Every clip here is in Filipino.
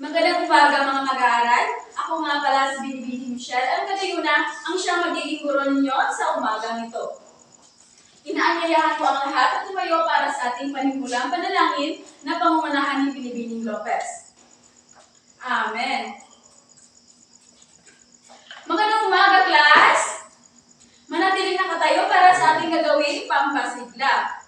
Magandang umaga mga mag-aaral. Ako nga pala si Binibini Michelle. Ang kadayuna, ang siyang magiging guro ninyo sa umagang ito. Inaanyayahan ko ang lahat at tumayo para sa ating panimulang panalangin na pangungunahan ni Binibining Lopez. Amen. Magandang umaga, class! Manatiling nakatayo para sa ating gagawin pampasigla.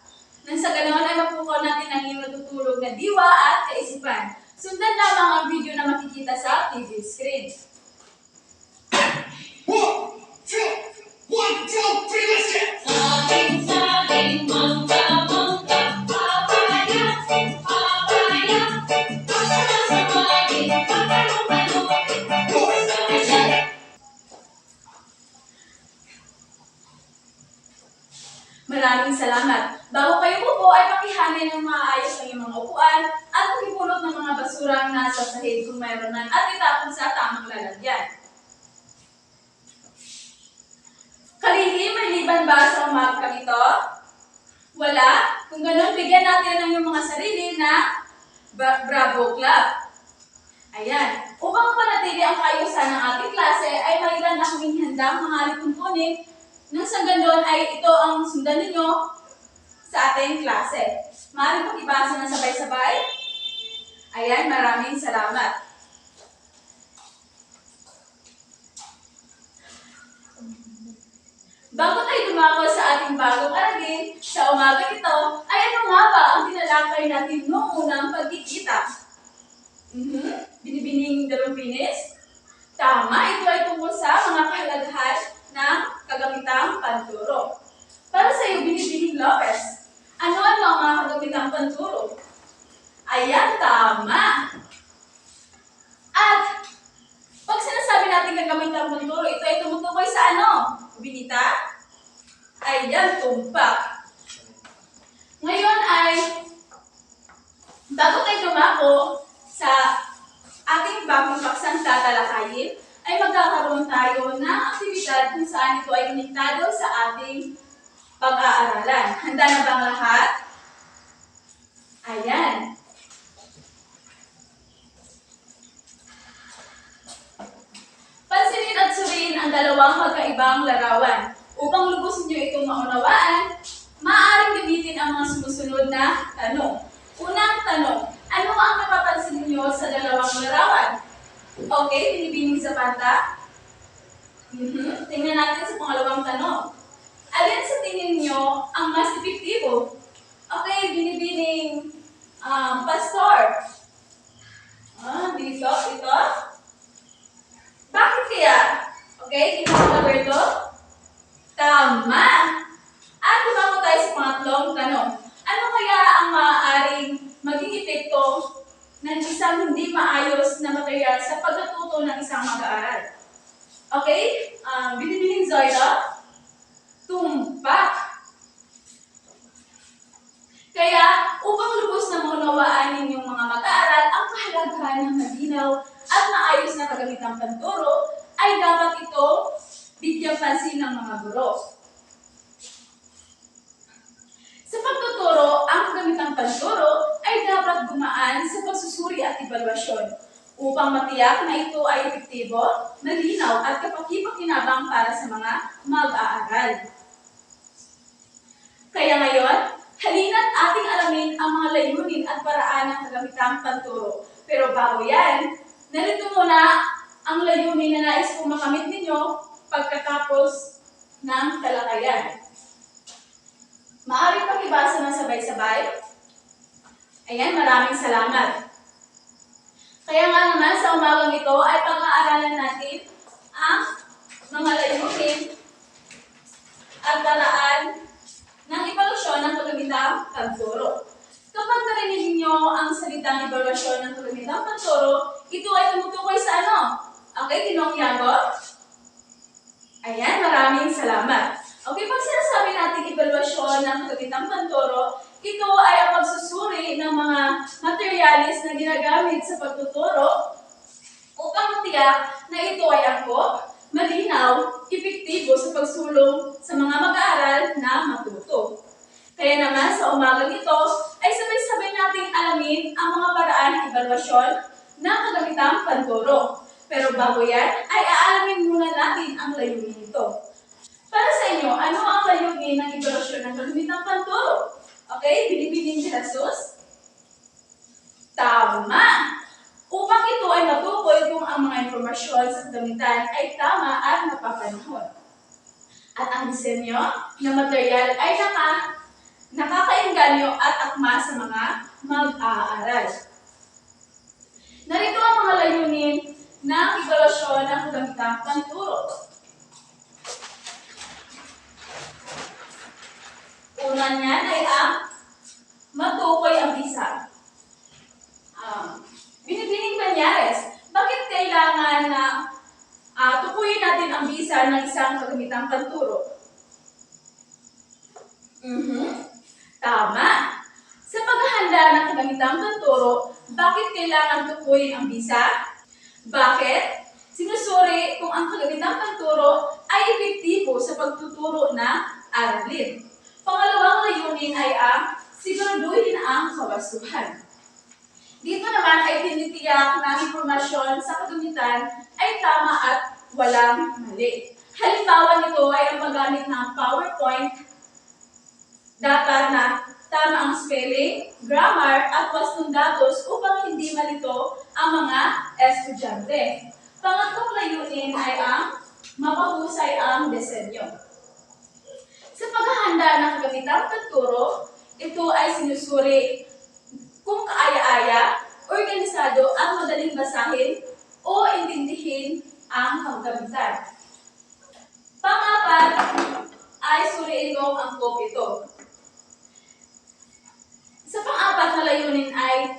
Nang sa ganoon ay mapukaw natin ang iyong natutulog na diwa at kaisipan. Sundan lamang ang video na makikita sa TV screen. May liban ba sa umaga ito? Wala? Kung ganun, bigyan natin ng iyong mga sarili na Bra- Bravo Club. Ayan. Upang panatili ang kaayusan ng ating klase, ay may ilan akong inihandang mga lipunpunin nang sa ganoon ay ito ang sundan ninyo sa ating klase. Maaari pong ibasa na sabay-sabay. Ayan, maraming salamat. Bago tayo dumako sa ating bagong aralin, sa umaga ito, ay ano nga ba ang tinalakay natin noong unang pagkikita? Mhm. Binibining dalumpinis? Tama, ito ay tungkol sa mga kahalagahan ng kagamitang panturo. Para sa iyo, Binibining Lopez, ano-ano ang mga kagamitang panturo? Ayan, tama! At, sinasabi natin kagamitang panturo, ito ay tumutukoy sa ano? Binita? Ayan, tumpak. Ngayon ay, bago tayo dumako sa ating bagong paksang tatalakayin, ay magkakaroon tayo ng aktibidad kung saan ito ay konektado sa ating pag-aaralan. Handa na bang lahat? Ayan. Pansinin at suriin ang dalawang magkaibang larawan. Upang lubos niyo itong maunawaan, maaaring gamitin ang mga sumusunod na tanong. Unang tanong, ano ang napapansin niyo sa dalawang larawan? Okay, binibining sa bata. Mhm. Tingnan natin sa pangalawang tanong. Alin sa tingin niyo ang mas epektibo? Okay, binibining um, pastor. Ah, dito, ito. Bakit kaya? Okay, tingnan mo Alberto. Tama! At dumako tayo sa pangatlong tanong. Ano kaya ang maaaring maging epekto ng isang hindi maayos na material sa pagkatuto ng isang mag-aaral? Okay? Um, binibining Zoila? Tumpak! Kaya, upang lubos na maunawaan ninyong mga mag-aaral ang kahalagahan ng malinaw at maayos na kagamitang panturo, ay dapat ito bigyang pansin ng mga guro. Sa pagtuturo, ang kagamitang panturo ay dapat gumaan sa pagsusuri at evaluasyon upang matiyak na ito ay epektibo, malinaw at kapaki-pakinabang para sa mga mag-aaral. Kaya ngayon, halina't ating alamin ang mga layunin at paraan ng kagamitang panturo. Pero bago yan, narito muna ang layunin na nais kong makamit ninyo pagkatapos ng talakayan. Maaari pang ibasa ng sabay-sabay? Ayan, maraming salamat. Kaya nga naman sa umagang ito ay pag-aaralan natin ang mga layunin at paraan ng evalusyon ng kagamitang pagturo. Kapag narinig ninyo ang salitang evaluasyon ng kagamitang pagturo, ito ay tumutukoy sa ano? Okay, Tinong Yago? Ayan, maraming salamat. Okay, pag sinasabi natin evaluasyon ng kagamitang panturo, ito ay ang pagsusuri ng mga materialis na ginagamit sa pagtuturo upang matiyak na ito ay angkop, malinaw, epektibo sa pagsulong sa mga mag-aaral na matuto. Kaya naman sa umagang ito ay sabay-sabay nating alamin ang mga paraan ng evaluasyon ng kagamitang panturo. Pero bago yan, ay aalamin muna natin ang layunin nito. Para sa inyo, ano ang layunin ng evaluasyon ng kagamitang panturo? Okay, binibining si Jesus? Tama! Upang ito ay matukoy kung ang mga impormasyon sa kagamitan ay tama at napapanahon. At ang disenyo na material ay naka, nakakainganyo at akma sa mga mag-aaral. Narito ang mga layunin ng evaluasyon ng kagamitang panturo. Una niyan ay ang matukoy ang visa. Um, binibining banyares, bakit kailangan na ah, tukuyin natin ang visa ng isang kagamitang panturo? Mhm. Tama. Sa paghahanda ng kagamitang panturo, bakit kailangan tukuyin ang visa? Bakit? Sinusuri kung ang kagamitang panturo ay epektibo sa pagtuturo ng aralin. Pangalawang layunin ay ang siguraduhin ang kawastuhan. Dito naman ay tinitiyak na impormasyon sa kagamitan ay tama at walang mali. Halimbawa nito ay ang paggamit ng PowerPoint data na tama ang spelling, grammar, at wastong datos upang hindi malito ang mga estudyante. Pangatlong layunin ay ang mapahusay ang disenyo. Sa paghahanda ng kagamitang pagturo, ito ay sinusuri kung kaaya-aya, organisado at madaling basahin o intindihin ang kagamitan. Pangapat ay suriin mo ang kopito. Sa pang-apat na layunin ay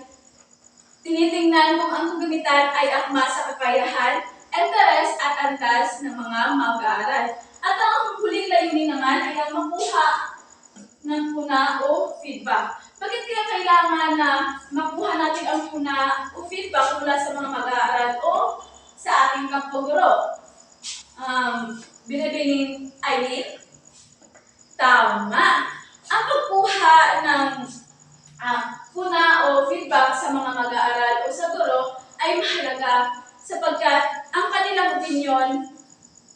tinitingnan kung ang kagamitan ay akma sa kakayahan, interes at antas ng mga mag-aaral. At ang huling layunin naman ay ang makuha ng puna o feedback. Bakit kaya kailangan na makuha natin ang puna o feedback mula sa mga mag-aaral o sa ating kapaguro? Um, binibining Eileen? Tama! Ang pagkuha ng ah, puna o feedback sa mga mag-aaral o sa guro ay mahalaga sapagkat ang kanilang opinion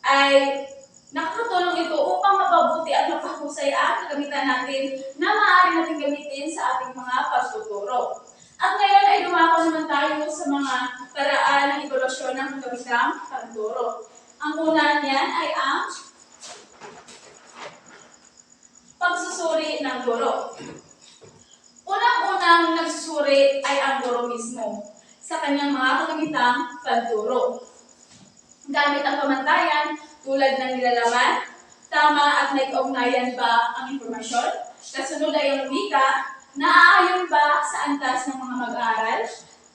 ay nakakatulong ito upang mapabuti at mapahusay ang kagamitan natin na maaari natin gamitin sa ating mga pagtuturo. At ngayon ay dumako naman tayo sa mga paraan ng evaluasyon ng kagamitang pagturo. Ang una niyan ay ang pagsusuri ng guro. Unang-unang nagsusuri ay ang guro mismo sa kanyang mga kagamitang pagturo. Gamit ang pamantayan tulad ng nilalaman, tama at may kaugnayan ba ang impormasyon, kasunod ay ang wika, naaayon ba sa antas ng mga mag-aaral,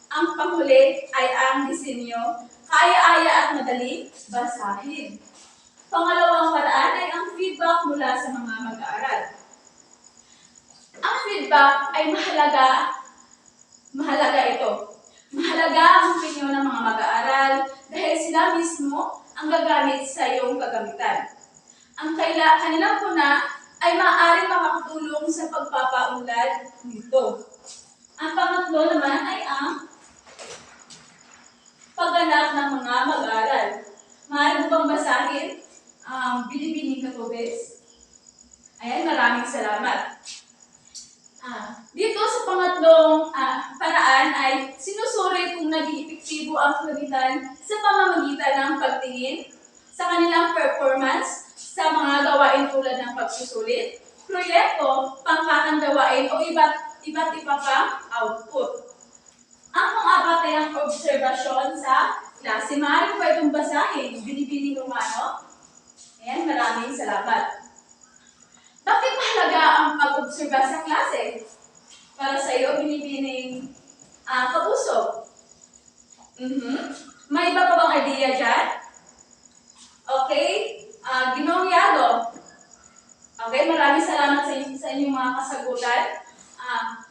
ang panghuli ay ang disenyo, kaya-aya at madaling basahin. Pangalawang paraan ay ang feedback mula sa mga mag-aaral. Ang feedback ay mahalaga, mahalaga ito. Mahalaga ang opinyon ng mga mag-aaral dahil sila mismo ang gagamit sa iyong kagamitan. Ang kaila, kanilang puna ay maaaring makakatulong sa pagpapaunlad nito. Ang pangatlo naman ay ang pagganap ng mga mag-aaral. Maaari mo bang basahin ang um, Binibining Katubes? Ayan, maraming salamat. Ah, dito sa pangatlong ah, paraan ay sinusuri kung naging epektibo ang kagamitan sa pamamagitan ng pagtingin sa kanilang performance sa mga gawain tulad ng pagsusulit, proyekto, pangkatang gawain o iba't iba't iba pang output. Ang pang-apat ay ang obserbasyon sa klase. Maaari pa itong basahin, binibining Romano. Ayan, maraming salamat. Bakit mahalaga pag-obserba sa klase? Para sa iyo, binibining ah, kapuso. Mhm. May iba pa bang idea dyan? Okay? Ah, Ginoong Yago. Okay, maraming salamat sa, sa inyong mga kasagutan. Ah,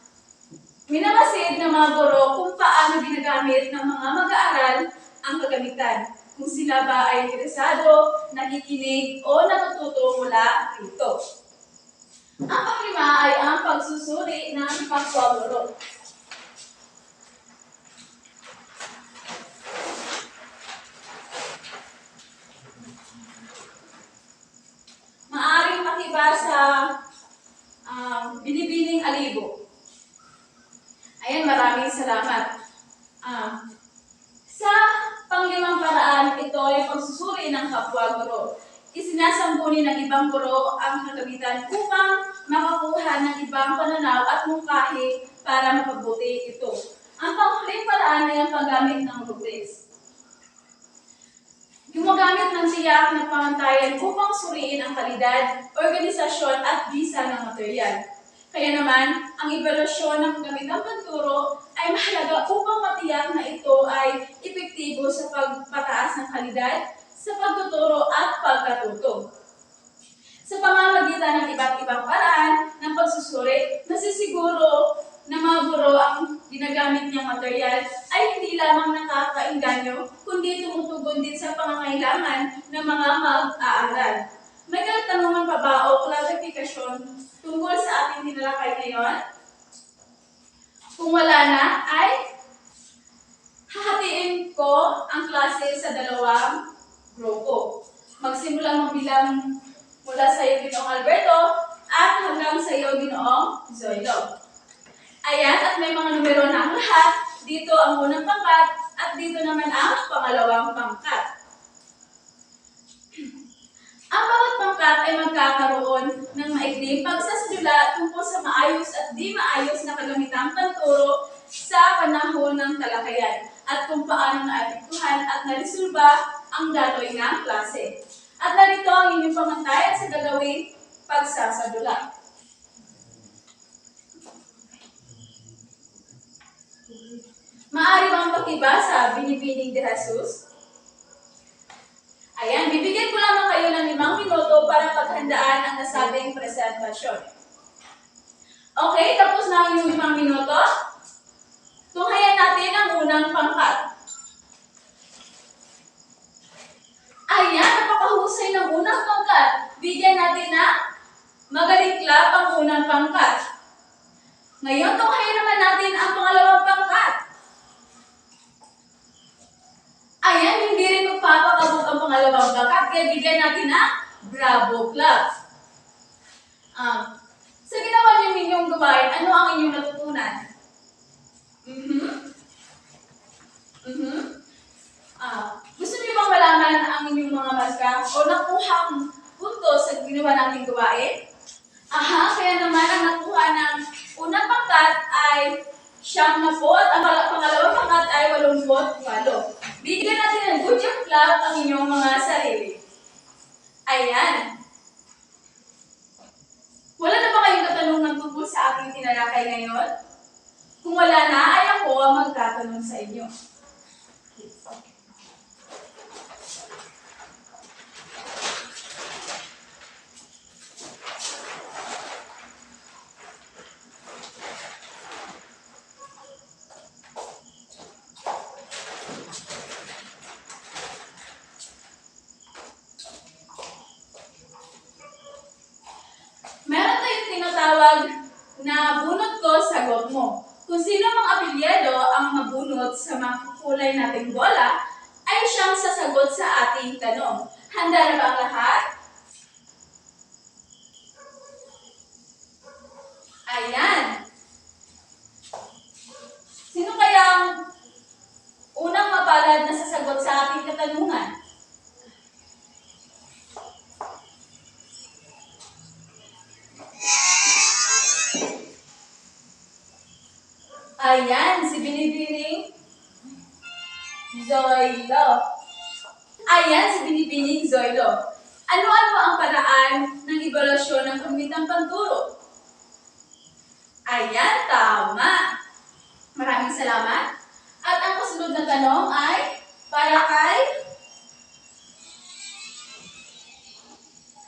minamasid ng mga guro kung paano ginagamit ng mga mag-aaral ang kagamitan. Kung sila ba ay interesado, nakikinig, o natututo mula rito. Ang panglima ay ang pagsusuri ng kapwa-guro. mula sa um, Binibining Alibo. Ayan, maraming salamat. Um, sa panglimang paraan, ito ay pagsusuri ng kapwa guro. Isinasambuni ng ibang guro ang kagamitan upang makakuha ng ibang pananaw at mungkahi para mapabuti ito. Ang panghuling paggamit ng rubrics. Gumagamit ng tiyak na pamantayan upang suriin ang kalidad, organisasyon at bisa ng material. Kaya naman, ang evaluasyon ng gamitan pagturo ay mahalaga upang matiyak na ito ay epektibo sa pagpataas ng kalidad, sa pagtuturo at pagkatuto. Sa pamamagitan ng iba't ibang paraan ng pagsusuri, nasisiguro na mga guro ang ginagamit niyang material ay hindi lamang nakakainganyo, kundi tumutugon din sa pangangailangan ng mga mag-aaral. May katanungan pa ba o klarifikasyon tungkol sa ating tinalakay ngayon? Kung wala na, ay hahatiin ko ang klase sa dalawang grupo. Magsimula magbilang mula sa iyo, Ginoong Alberto, at hanggang sa iyo, Ginoong Zoilo. Ayan, at may mga numero na ang lahat. Dito ang unang pangkat, at dito naman ang pangalawang pangkat. Ang bawat pangkat ay magkakaroon ng maikling pagsasadula tungkol sa maayos at di maayos na kagamitang panturo sa panahon ng talakayan at kung paano naapektuhan at naresolba ang daloy ng klase. At narito ang inyong pamantayan sa gagawing pagsasadula. Maaari bang pakibasa Binibining de Jesus? Ayan, bibigyan ko lamang kayo ng limang minuto para paghandaan ang nasabing presentasyon. Okay, tapos na inyong limang minuto. Tunghayan natin ang unang pangkat. Ayan, napakahusay ng unang pangkat. Bigyan natin na magaling clap ang unang pangkat. Ngayon, tunghayan naman natin ang pangalawang pangkat. Ayan, hindi rin magpapakabog ang bigyan natin na Bravo Club. Um, sa ginawa niyo ninyong gawain, ano ang inyong natutunan? Mhm. Mhm. Ah, gusto niyo bang malaman ang inyong mga marka o nakuhang punto sa ginawa nating gawain? Aha, kaya naman ang nakuha ng unang pangkat ay siyam na po at ang pangalawang pangkat ay walumpot walo. Bigyan natin ng good job club ang inyong mga sarili. Ayan. Wala na ba kayong katanungan tungkol sa ating tinalakay ngayon? Kung wala na, ay ako ang magtatanong sa inyo. Meron tayong tinatawag na bunot ko, sagot mo. Kung sino mang apilyado ang mabunot sa mga kulay nating bola, ay siyang sasagot sa ating tanong. Handa na ba ang lahat? Ayan. Sino kaya ang unang mapalad na sasagot sa ating katanungan? Ayan, si Binibining Zoilo. Ayan, si Binibining Zoilo. Ano-ano ang paraan ng evaluasyon ng kamitang panturo? Ayan, tama. Maraming salamat. At ang kasunod na tanong ay para kay...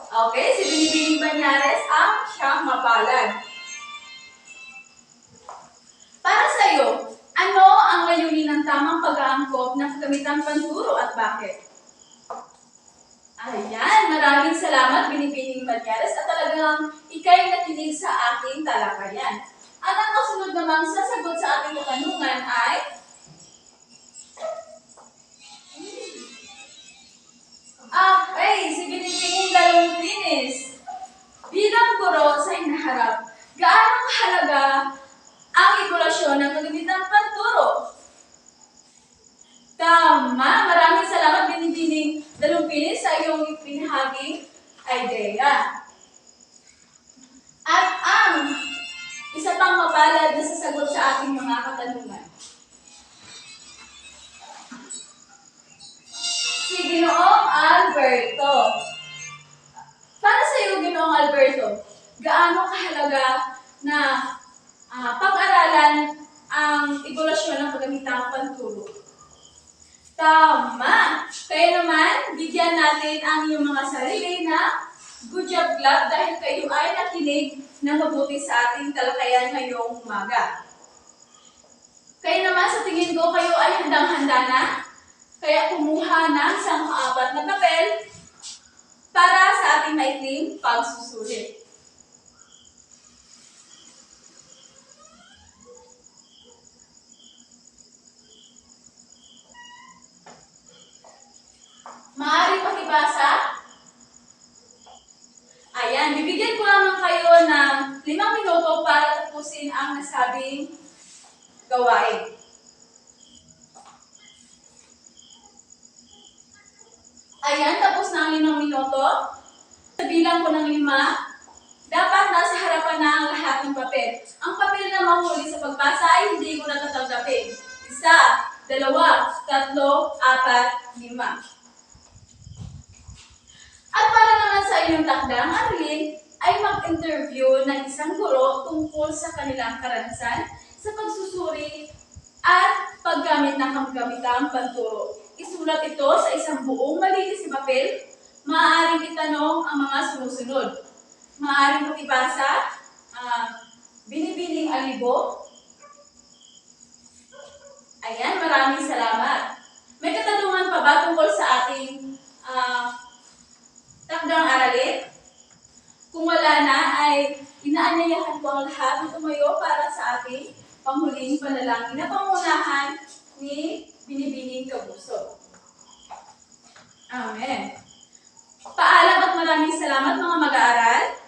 Okay, si Binibining Banyares ang siyang mapalad. Para sa iyo, ano ang layunin ng tamang pag-aangkop ng kagamitang panturo at bakit? Ayan, maraming salamat, Binibining Malyares, at talagang ikay nakinig sa aking talakayan. At ang kasunod namang sasagot sa ating katanungan ay... Ah, ay, si Binibining Dalawang Bilang guro sa inaharap, gaano kahalaga ang regulasyon ng magandang pagturo Tama! Maraming salamat, Binibining Dalumpilin, sa iyong pinahaging idea. At ang isa pang mabalad na sasagot sa ating mga katanungan. Si Ginoong Alberto. Para sa iyo, Ginoong Alberto, gaano kahalaga na uh, pag-aralan ang evolusyon ng paggamitan ng pantulog? Tama! Kaya naman, bigyan natin ang iyong mga sarili na good job club dahil kayo ay nakinig na mabuti sa ating talakayan ngayong umaga. Kaya naman sa tingin ko kayo ay handang-handa na, kaya kumuha ng isang apat na papel para sa ating maikling pagsusulit. Maaari pakibasa? Ayan, bibigyan ko lamang kayo ng limang minuto para tapusin ang nasabing gawain. Ayan, tapos na ang limang minuto. Sa bilang ko ng lima, dapat nasa harapan na ang lahat ng papel. Ang papel na mahuli sa pagbasa ay hindi ko natatanggapin. Isa, dalawa, tatlo, apat, lima. At para naman sa inyong takdang, Arlene, ay mag-interview ng isang guro tungkol sa kanilang karanasan sa pagsusuri at paggamit ng kagamitang panturo. Isulat ito sa isang buong malinis na papel. Maaaring itanong ang mga sumusunod. Maaaring makibasa, ah, binibining alibo. Ayan, maraming salamat. May katanungan pa ba tungkol sa ating ah, takdang aralin? Kung wala na, ay inaanyayahan ko ang lahat na tumayo para sa ating panghuling panalangin na pangunahan ni Binibining Kabuso. Amen. Paalam at maraming salamat mga mag-aaral.